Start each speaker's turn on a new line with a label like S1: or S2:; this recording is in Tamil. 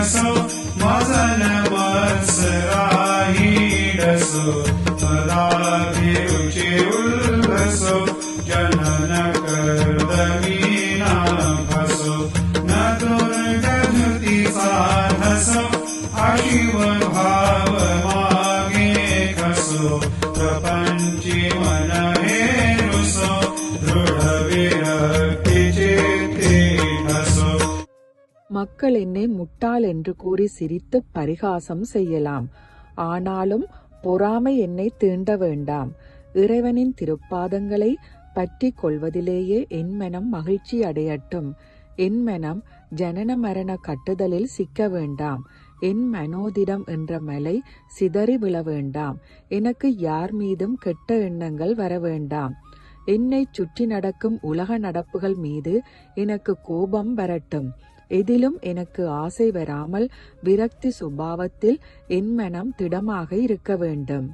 S1: वदन मसराहि दस उल्लसो जनन कर्दमीनाभसो न जगति साधसो अशिव भाव मागे खसो प्रपञ्च
S2: மக்கள் என்னை முட்டாள் என்று கூறி சிரித்து பரிகாசம் செய்யலாம். ஆனாலும் பொறாமை என்னை தீண்ட வேண்டாம். இறைவனின் திருப்பாதங்களை பற்றி கொள்வதிலேயே என் மனம் மகிழ்ச்சி அடையட்டும். என் மனம் ஜனன மரண கட்டுதலில் சிக்க வேண்டாம். என் மனோதிடம் என்ற மலை சிதறி விழ வேண்டாம். எனக்கு யார் மீதும் கெட்ட எண்ணங்கள் வர வேண்டாம். என்னை சுற்றி நடக்கும் உலக நடப்புகள் மீது எனக்கு கோபம் வரட்டும். எதிலும் எனக்கு ஆசை வராமல் விரக்தி சுபாவத்தில் என் மனம் திடமாக இருக்க வேண்டும்.